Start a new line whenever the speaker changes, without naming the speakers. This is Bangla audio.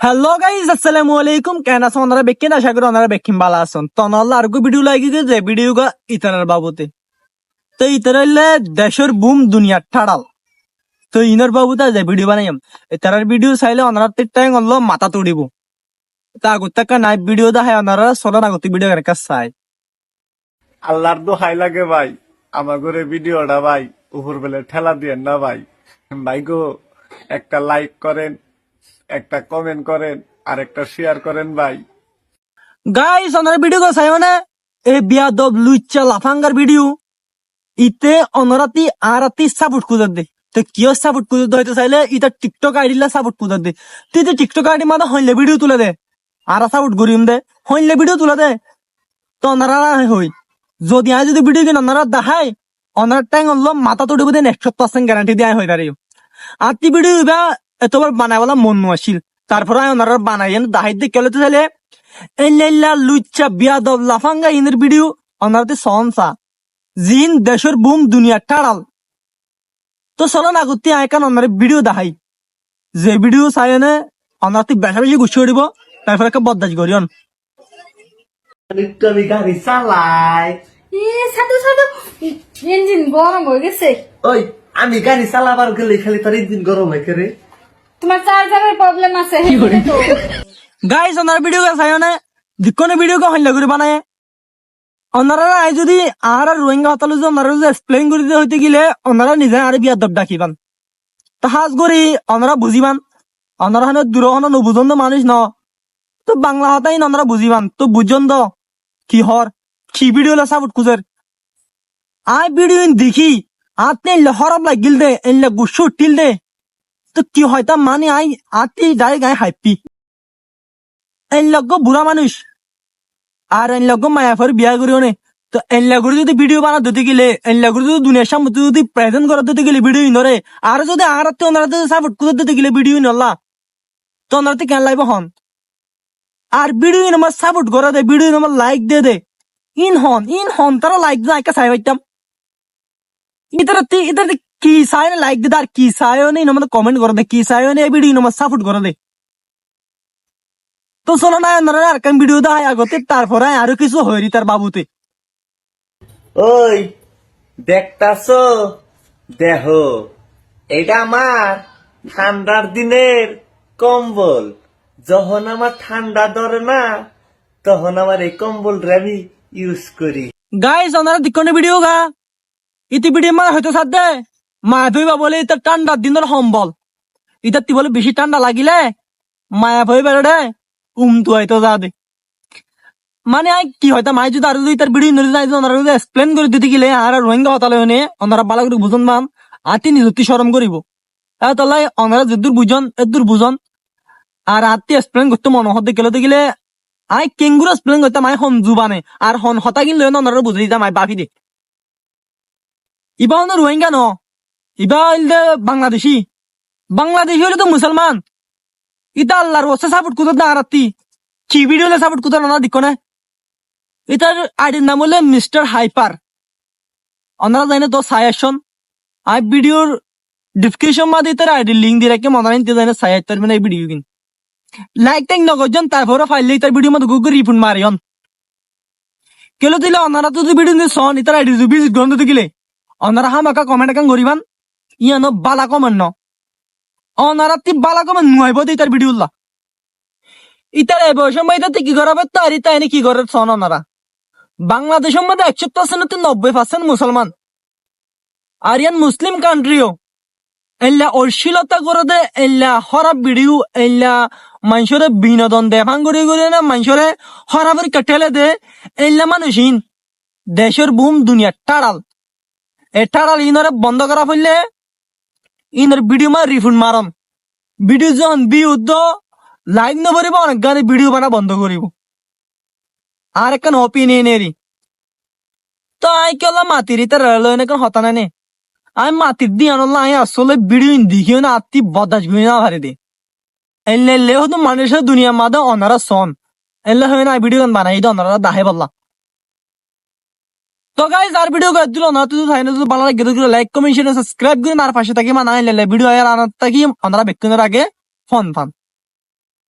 হ্যালো গাইজ আসসালামু আলাইকুম। কেন আছো ওনারা বেকিন? আশা করি ওনারা বেকিন ভালো আছেন। তো ওনারা আর ভিডিও লাগি যে ভিডিও গা ইতানের বাবুতে। তো ইতার হইলে দেশের বুম দুনিয়ার ঠাড়াল। তো ইনার বাবুতে যে ভিডিও বানাইম। ইতার ভিডিও চাইলে ওনারা তিনটাই হলো মাথা তুড়িব। তা আগতে নাই ভিডিও দেখায় ওনারা চলো না গতি ভিডিও কেন চাই।
আল্লাহর দোহাই লাগে ভাই। আমার ঘরে ভিডিওটা ভাই উপর বেলে ঠেলা দিয়েন না ভাই। ভাই গো, একটা লাইক করেন একটা কমেন্ট করেন আর একটা শেয়ার করেন ভাই।
গাইস ওনারা ভিডিও গো চাই মানে এই বিয়া দব লুচ্চা, লাফাঙ্গার ভিডিও ইতে অনরাতি, আরাতি সাপোর্ট কুদার দে। তো কিয় সাপোর্ট কুদার দে হয়তো চাইলে ইটা টিকটক আইডি লা সাপোর্ট কুদার দে। তুই তো টিকটক আইডি মাদা হইলে ভিডিও তুলে দে। আর সাপোর্ট করিম দে। হইলে ভিডিও তুলে দে। তো অনারা হই। যদি আয় যদি ভিডিও কিন অনারা দেখাই অনার টাইম হলো মাথা তুড়িব দেন একশো পার্সেন্ট গ্যারান্টি দিয়ে হয়ে দাঁড়িয়ে আর তুই ভিডিও এতবার বানাই বলা মন আসিল তারপরে ওনারা বানাই দাহাই দিয়ে কেলে চাইলে এল্লা লুচ্চা বিয়াদব লাফাঙ্গা ইনের ভিডিও অনারতে সনসা জিন দেশের বুম দুনিয়া টাড়াল। তো চলো না করতে আয়কান অনার ভিডিও দেখাই যে ভিডিও চাই এনে অনারতে বেশা বেশি গুছিয়ে দিব তারপরে একটা বদাজ করিয়ন
একটু আমি গাড়ি চালাই।
সাধু সাধু ইঞ্জিন গরম হয়ে গেছে।
ওই আমি গাড়ি চালাবার গেলে খালি তার ইঞ্জিন গরম হয় রে।
তোমার চার্জারের প্রবলেম আছে।
গাইস ওনার ভিডিও চাই এনে যিকোনো ভিডিও কে হল্লা করে বানায়? ওনারা আই যদি আর রোহিঙ্গা হতালো যে ওনারা যে এক্সপ্লেইন করে দিতে হইতে গেলে ওনারা নিজে আর বিয়াদব ডাকিবান তাহাজ করি, ওনারা বুঝিবান। ওনারা হানে দূর হন মানুষ ন। তো বাংলা হতাই ওনারা বুঝিবান। তো বুঝন দ কি হর, কি ভিডিও লা সাপোর্ট কুজের আই ভিডিও দেখি, আতে হরব লাগিল দে, এনলে গুসু টিল দে। তো কি হয়, তা মানে আই আতি ডাইরেক্ট আই হাইপি। এন লগ্গ বুড়া মানুষ। আর এন লগ্গ মায়াফর বিয়া করিও নে। তো এন লাগরে যদি ভিডিও বানা দিতে গেলে, এন লাগরে যদি দুনিয়ার সামনে যদি প্রেজেন্ট করা দিতে গেলে ভিডিও নরে আর যদি আর ওনারা সাপোর্ট করে দিতে গেলে ভিডিও নল্লা তো ওনারা কেন লাগবে হন? আর ভিডিও আমার সাপোর্ট করে দে ভিডিও আমার লাইক দে দে। ইন হন ইন হন তারা লাইক দে চাই পাইতাম ইতার ইতার কি চাই না লাইক দে আর কি নেই আমাদের কমেন্ট করে দে কি চাই নেই ভিডিও আমার সাপোর্ট করে দে তো চলো না ওনারা আর কেন ভিডিও দেয় আগতে তারপরে আরও কিছু হয়রি তার বাবুতে
ওই দেখতাছ দেহ এটা আমার ঠান্ডার দিনের কম্বল। যখন আমার ঠান্ডা ধরে না তখন আমার এই কম্বল আমি ইউজ করি।
গাইস ওনারা দিকনে ভিডিও গা। ইতি ভিডিও মা হয়তো সাথ মায়া ধুইবা বলে এটা ঠান্ডার দিনের সম্বল। ইটা তি বলে বেশি ঠান্ডা লাগিলে মায়া ভই বেড়ে উম তু হয়তো যা দে। মানে আই কি হয়তো মাই যদি আর যদি তার ভিডিও নদী যাই ওনারা যদি এক্সপ্লেন করে দিতে গেলে, আর রোহিঙ্গা হতালে হনে ওনারা বালা করে বুঝন বাম আতি নিজতি শরম করিব। তাহলে ওনারা যদুর বুঝন এদুর বুঝন, আর আতি এক্সপ্লেন করতে মনে হতে গেলে গেলে, আই কেঙ্গুর এক্সপ্লেন করতাম আই হন জুবানে, আর হন হতা কিনলে ওনারা বুঝে দিতাম আই বাফি দে। ইবা হলো রোহিঙ্গা ন ইবা হইলে বাংলাদেশি। বাংলাদেশি হলে তো মুসলমান। ইতা আল্লাহর ওসে সাপোর্ট করতে না আরাতি কি ভিডিও হলে সাপোর্ট করতে না দিক না এটার আইডির নাম হলো মিস্টার হাইপার। ওনারা জানে তো সায়াসন আই ভিডিওর ডিসক্রিপশন মা দিতে আইডির লিঙ্ক দিয়ে রাখে মনে নিতে জানে সায়াত্তর মানে এই ভিডিও কিন। লাইক ট্যাং নগরজন তারপরে ফাইল তার ভিডিও মধ্যে গুগল রিফুন মারিয়ন কেলো দিলে ওনারা তো ভিডিও দিয়ে সন ইতার আইডি ভিজিট দিতে গেলে ওনারা হামাকা কমেন্ট একান করিবান ইয়ানো বালা কমেন্ট ন। ওনারা তি বালা কমেন্ট নুয়াইব দি তার ভিডিও লা। ইতার এই বয়সের মধ্যে কি করাবে তার এনে কি করে সন ওনারা বাংলাদেশের মধ্যে একশো পার্সেন্ট নব্বই পার্সেন্ট মুসলমান আর ইয়ান মুসলিম কান্ট্রিও এল্লা অশ্লীলতা করে দে এল্লা হরাপ ভিডিও এল্লা মানুষরে বিনোদন দে। ভাঙ্গুরি করে করে না মানুষরে হরাবরি কেটেলে দে। এল্লা মানুষহীন দেশের বুম দুনিয়া টাড়াল এ টাড়াল ইনরে বন্ধ করা ফেললে ইনর ভিডিও মা রিফুন্ড মারন ভিডিও যখন বিউদ্ধ লাইক নভরিব অনেক গানে ভিডিও বানা বন্ধ করিব। আর একখান অপিনিয়ন এরি তো আই কেলা মাতির ইতে রেল এখন হতা নানে আমি মাতির দি আনল্লা আমি আসলে ভিডিও দেখিও না আত্মি বদাস ভিডিও না ভারে দে। এলে হতো মানুষের দুনিয়া মাদে অনারা সন। এলে হয় না, ভিডিও বানাই দে, অনারা দাহে বললা। তো গাইজ আর ভিডিও করে দিল না তুই চাই না তুই ভালো লাগে লাইক কমেন্ট শেয়ার সাবস্ক্রাইব করে আর পাশে থাকি মানে ভিডিও আর আনার থাকি আমরা বেক্ষণের আগে, ফোন ফান।